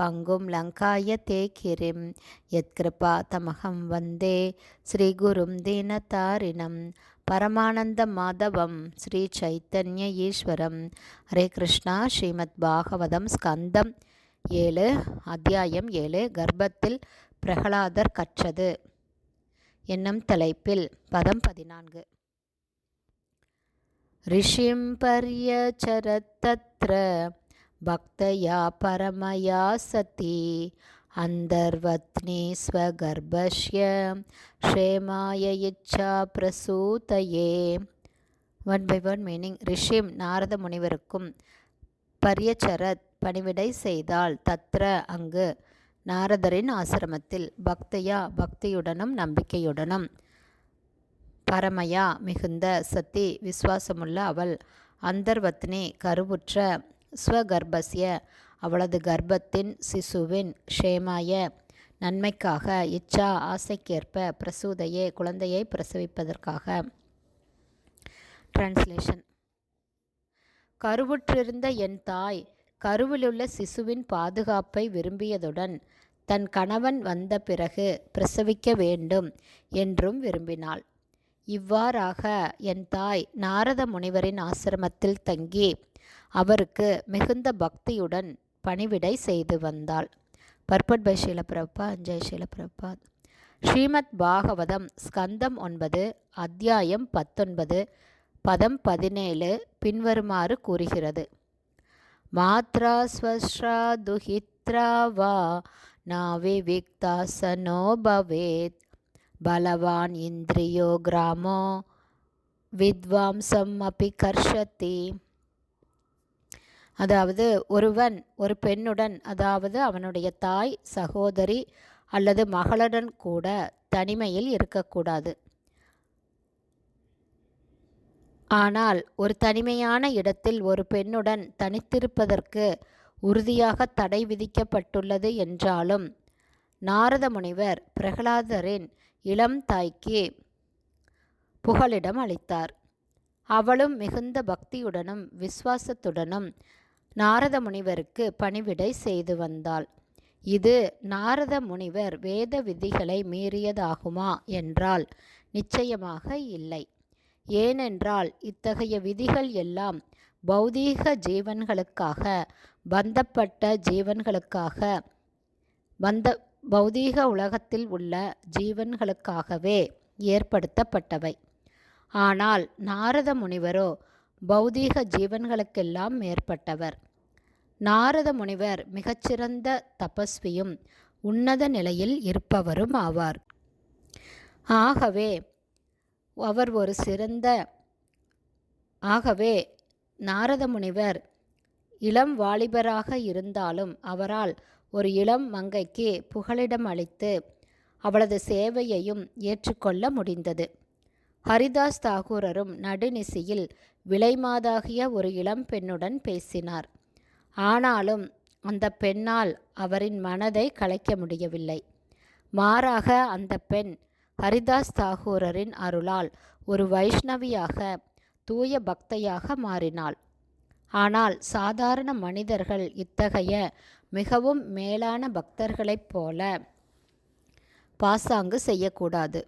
பங்கும் லங்காய தே கிரிம் யத்கிருபா தமகம் வந்தே. ஸ்ரீகுரும் தீனதாரிணம் பரமானந்த மாதவம். ஸ்ரீ சைத்தன்ய ஈஸ்வரம். ஹரே கிருஷ்ணா. ஸ்ரீமத் பாகவதம் ஸ்கந்தம் ஏழு அத்தியாயம் ஏழு கர்ப்பத்தில் பிரகலாதர் கற்றது. என்னும் தலைப்பில் பதம் பதினான்கு. ரிஷிம் பர்யச்சரத்தத்ர भक्तया परमया सती अन्तर्वत्नी स्वगर्भस्य क्षेमाय इच्छा பிரசூதையே ஒன் பை ஒன் மீனிங் ரிஷிம் நாரத முனிவருக்கும் பரியச்சரத் பணிவிடை செய்தால் தத்ர அங்கு நாரதரின் ஆசிரமத்தில் பக்தையா பக்தியுடனும் நம்பிக்கையுடனும் பரமயா மிகுந்த சத்தி விஸ்வாசமுள்ள அவள் அந்தர்வத்னி கருவுற்ற ஸ்வகர்பஸ்ய அவளது கர்ப்பத்தின் சிசுவின் க்ஷேமாய. நன்மைக்காக இச்சா ஆசைக்கேற்ப பிரசூதையே குழந்தையை பிரசவிப்பதற்காக. டிரான்ஸ்லேஷன் கருவுற்றிருந்த என் தாய் கருவிலுள்ள சிசுவின் பாதுகாப்பை விரும்பியதுடன் தன் கணவன் வந்த பிறகு பிரசவிக்க வேண்டும் என்றும் விரும்பினாள். இவ்வாறாக என் தாய் நாரத முனிவரின் ஆசிரமத்தில் தங்கி அவருக்கு மிகுந்த பக்தியுடன் பணிவிடை செய்து வந்தாள். பர்பட் பை ஷீலபிரபா அஞ்சய் ஷீலபிரபாத் ஸ்ரீமத் பாகவதம் ஸ்கந்தம் ஒன்பது அத்தியாயம் பத்தொன்பது பதம் பதினேழு பின்வருமாறு கூறுகிறது. மாத்ரா ஸ்வஸ்ரா துஹித்ரா வா நாவே விக்தாசனோ பவேத். பலவான் இந்திரியோ கிராமோ வித்வாம்சம் அப்பி கர்ஷத்தி அதாவது ஒருவன் ஒரு பெண்ணுடன் அதாவது அவனுடைய தாய் சகோதரி அல்லது மகளுடன் கூட தனிமையில் இருக்கக்கூடாது. ஆனால் ஒரு தனிமையான இடத்தில் ஒரு பெண்ணுடன் தனித்திருப்பதற்கு உறுதியாக தடை விதிக்கப்பட்டுள்ளது என்றாலும் நாரத முனிவர் பிரகலாதரின் இளம் தாய்க்கு புகலிடம் அளித்தார். அவளும் மிகுந்த பக்தியுடனும் விசுவாசத்துடனும் நாரத முனிவருக்கு பணிவிடை செய்து வந்தாள். இது நாரத முனிவர் வேத விதிகளை மீறியதாகுமா? என்றால் நிச்சயமாக இல்லை. ஏனென்றால் இத்தகைய விதிகள் எல்லாம் பௌதீக ஜீவன்களுக்காக பந்தப்பட்ட ஜீவன்களுக்காக பந்த பௌதீக உலகத்தில் உள்ள ஜீவன்களுக்காகவே ஏற்படுத்தப்பட்டவை. ஆனால் நாரத முனிவரோ பௌதீக ஜீவன்களுக்கெல்லாம் மேற்பட்டவர். நாரத முனிவர் மிகச்சிறந்த தபஸ்வியும் உன்னத நிலையில் இருப்பவரும் ஆவார். ஆகவே அவர் ஒரு சிறந்த ஆகவே நாரத முனிவர் இளம் வாலிபராக இருந்தாலும் அவரால் ஒரு இளம் மங்கைக்கு புகலிடம் அளித்து அவளது சேவையையும் ஏற்றுக்கொள்ள முடிந்தது. ஹரிதாஸ் தாகூரரும் நடுநிசியில் விலைமாதாகிய ஒரு இளம் பெண்ணுடன் பேசினார். ஆனாலும் அந்த பெண்ணால் அவரின் மனதை கலைக்க முடியவில்லை. மாறாக அந்த பெண் ஹரிதாஸ் தாகூரரின் அருளால் ஒரு வைஷ்ணவியாக தூய பக்தையாக மாறினாள். ஆனால் சாதாரண மனிதர்கள் இத்தகைய மிகவும் மேலான பக்தர்களைப் போல பாசாங்கு செய்யக்கூடாது.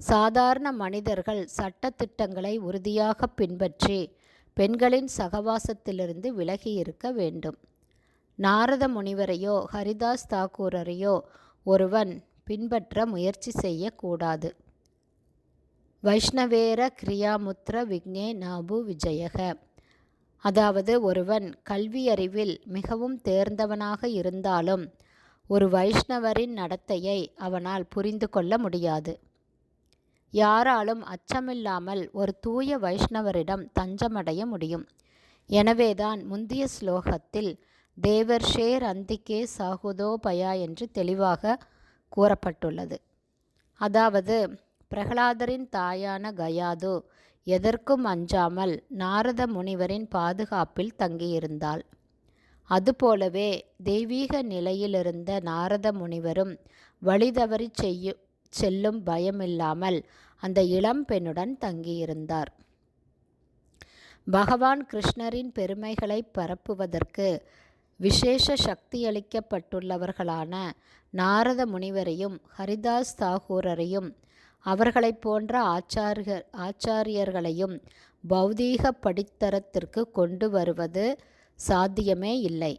சாதாரண மனிதர்கள் சட்டத்திட்டங்களை உறுதியாக பின்பற்றி பெண்களின் சகவாசத்திலிருந்து விலகி இருக்க வேண்டும். நாரத முனிவரையோ ஹரிதாஸ் தாக்கூரரையோ ஒருவன் பின்பற்ற முயற்சி செய்யக்கூடாது. வைஷ்ணவேர கிரியாமுத்ர விக்னே நாபு விஜயக. அதாவது ஒருவன் கல்வியறிவில் மிகவும் தேர்ந்தவனாக இருந்தாலும் ஒரு வைஷ்ணவரின் நடத்தையை அவனால் புரிந்து கொள்ள முடியாது. யாராலும் அச்சமில்லாமல் ஒரு தூய வைஷ்ணவரிடம் தஞ்சமடைய முடியும். எனவேதான் முந்திய ஸ்லோகத்தில் தேவர் ஷேர் அந்திக்கே சாகுதோ பயா என்று தெளிவாக கூறப்பட்டுள்ளது. அதாவது பிரகலாதரின் தாயான கயாது எதற்கும் அஞ்சாமல் நாரத முனிவரின் பாதுகாப்பில் தங்கியிருந்தாள். அதுபோலவே தெய்வீக நிலையிலிருந்த நாரத முனிவரும் வழிதவறி செய்யும் செல்லும் பயமில்லாமல் அந்த இளம் பெண்ணுடன் தங்கியிருந்தார். பகவான் கிருஷ்ணரின் பெருமைகளை பரப்புவதற்கு விசேஷ சக்தியளிக்கப்பட்டுள்ளவர்களான நாரத முனிவரையும் ஹரிதாஸ் தாகூரரையும் அவர்களைப் போன்ற ஆச்சாரிய ஆச்சாரியர்களையும் பௌதீக படித்தரத்திற்கு கொண்டு வருவது சாத்தியமே இல்லை.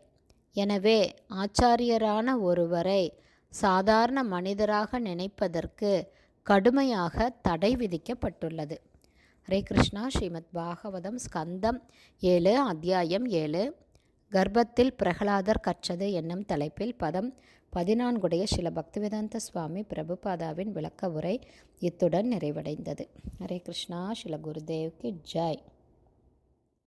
எனவே ஆச்சாரியரான ஒருவரை சாதாரண மனிதராக நினைப்பதற்கு கடுமையாக தடை விதிக்கப்பட்டுள்ளது. ஹரே கிருஷ்ணா ஸ்ரீமத் பாகவதம் ஸ்கந்தம் ஏழு அத்தியாயம் ஏழு. கர்ப்பத்தில் பிரகலாதர் கற்றது என்னும் தலைப்பில் பதம் பதினான்குடைய சில பக்திவேதாந்த சுவாமி பிரபுபாதாவின் விளக்க உரை இத்துடன் நிறைவடைந்தது. ஹரே கிருஷ்ணா சில குருதேவ்க்கு ஜாய்.